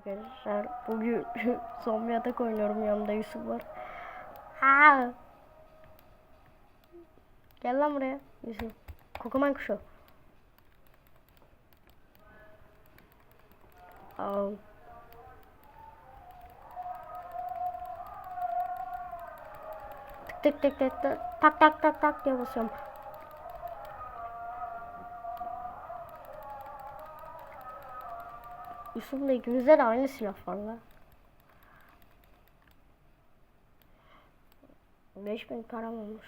Arkadaşlar bugün zombi atak oynuyorum yanımda Yusuf var. Ha. Gel lan buraya Yusuf. Kokuman kuşu. Tık tık tık tık tık tak tak tak tak diye basıyorum. Yusuf'la ikimizde de aynı silah var la. 5000 param olmuş.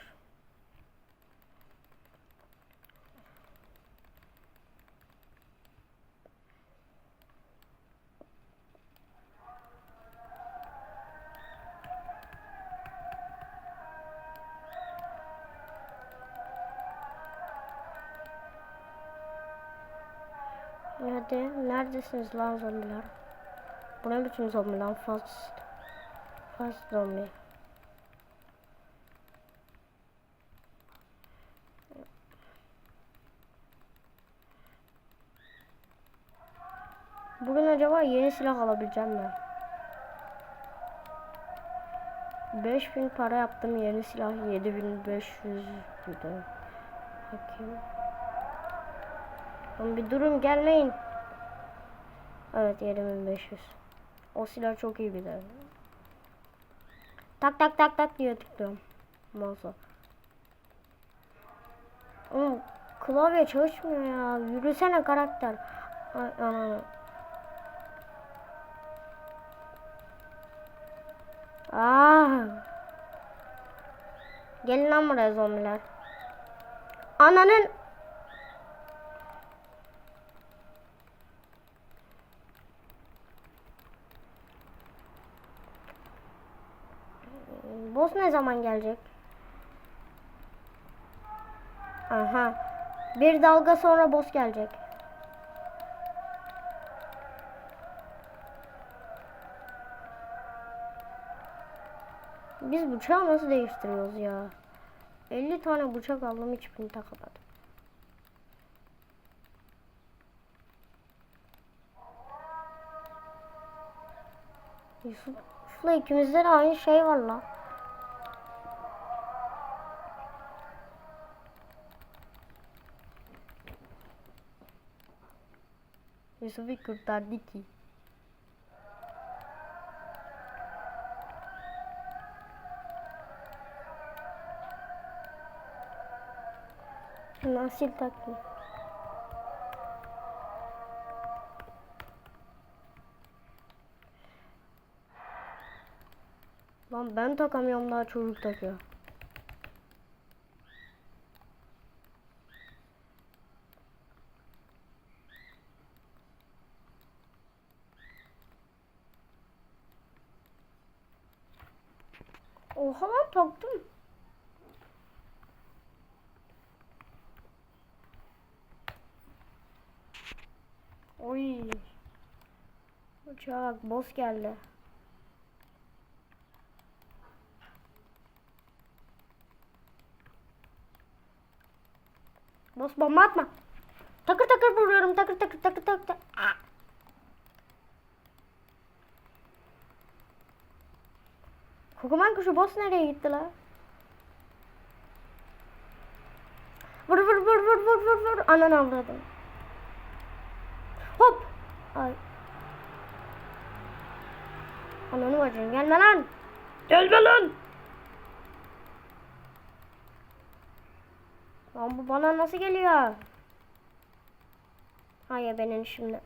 Hadi neredesiniz lan zombiler? Bu ne biçim zombi lan fast fast zombi. Bugün acaba yeni silah alabileceğim mi? 5000 para yaptım yeni silah 7500 bir de. Bakayım. Lan bir durun gelmeyin. Evet 7500. O silah çok iyi bir de. Tak tak tak tak diye tıklıyorum. Mouse'a. Oğlum klavye çalışmıyor ya. Yürüsene karakter. Ay ananı. Ah. Gelin lan buraya zombiler. Ananın Boss ne zaman gelecek? Aha. Bir dalga sonra boss gelecek. Biz bıçağı nasıl değiştiriyoruz ya? 50 tane bıçak aldım hiçbirini takamadım. Yusuf'la ikimizde de aynı şey var la. Yusuf'u kurtardı ki. Nasıl takayım? Lan ben takamıyorum daha çocuk takıyor. Oha lan taktım. Oy. Uçak boss geldi. Boss bomba atma. Takır takır vuruyorum. Takır takır takır takır. takır. Kokuman kuşu boss nereye gitti la? Vur vur vur vur vur vur vur. Ananı avradım. Hop. Ay. Ananı bacım gelme lan. Gelme lan. Lan bu bana nasıl geliyor? Hayır benim şimdi.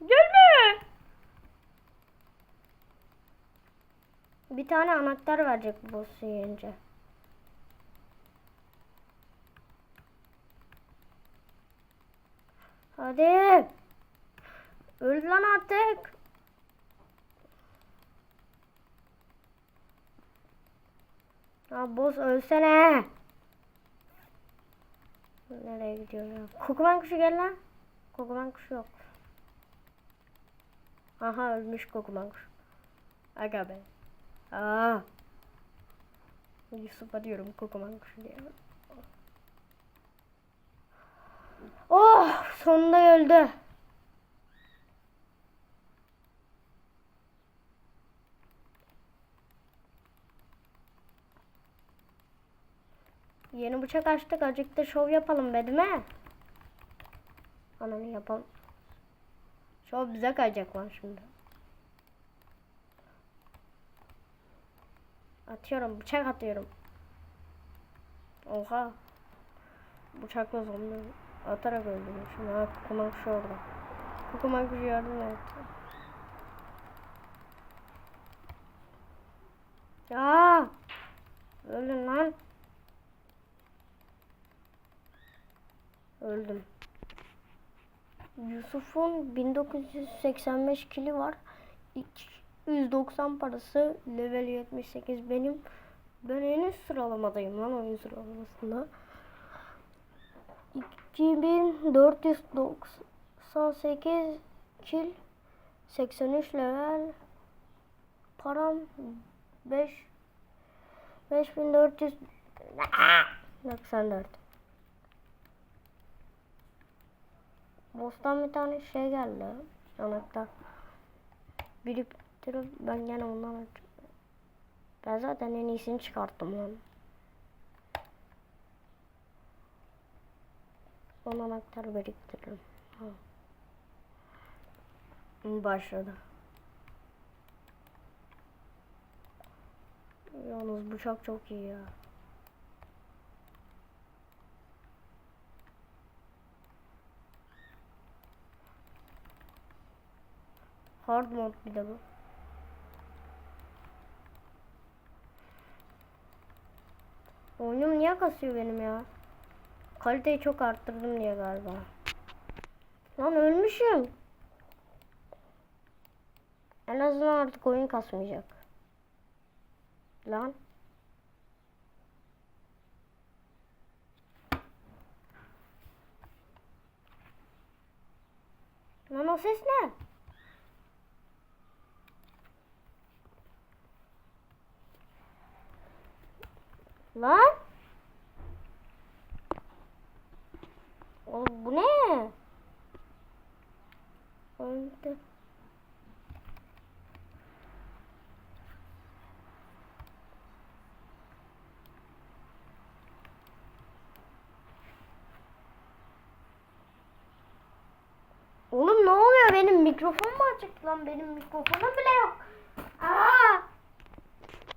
Gelme. Bir tane anahtar verecek boss'u yiyince. Hadi. Öl lan artık. Ya boss ölsene. Nereye gidiyor ya? Kokuman kuşu gel lan. Kokuman kuşu yok. Aha ölmüş kokuman kuşu. Aga be. Aa. Yusuf'a diyorum kocaman kuşu diye. Oh sonunda öldü. Yeni bıçak açtık. Acık da şov yapalım be değil mi? Ananı yapalım. Şov bize kayacak lan şimdi. Atıyorum. Bıçak atıyorum. Oha. Bıçakla zombi atarak öldürüyor. Şimdi ha kukumak şu orada. Kukumak şu yardım et. Ya. Ölün lan. Öldüm. Yusuf'un 1985 kili var. 190 parası level 78 benim ben en üst sıralamadayım lan oyun sıralamasında. 2498 kil 83 level param 5 5400 94 Bostan bir tane şey geldi. Anahtar. Biriktirip ben gene ondan. Ben zaten en iyisini çıkarttım lan. Son anahtarı biriktiririm. Ha. Başladı. Yalnız bıçak çok iyi ya. Hard mod bir de bu. Oyunum niye kasıyor benim ya? Kaliteyi çok arttırdım diye galiba. Lan ölmüşüm. En azından artık oyun kasmayacak. Lan. Lan o ses ne? Lan. Oğlum bu ne? Öldü. Oğlum ne oluyor? Benim mikrofon mu açık lan? Benim mikrofonum bile yok. Aa!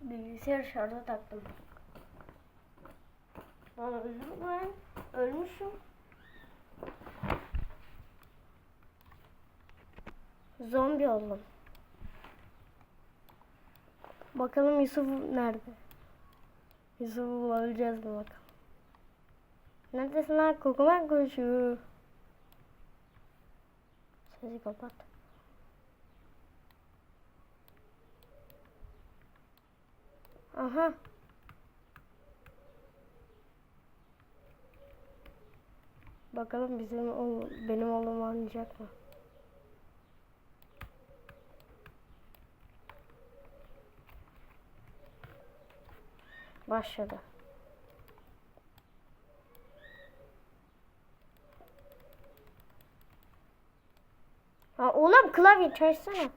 Bilgisayar şarja taktım. Lan öldüm ben. Ölmüşüm. Zombi oldum. Bakalım Yusuf nerede? Yusuf'u bulabileceğiz mi bakalım. Neredesin lan? Kokuman konuşuyor. Sesi kapat. Aha. Bakalım bizim ol- benim oğlumu anlayacak mı? Başladı. Ha oğlum klavye çalışsana.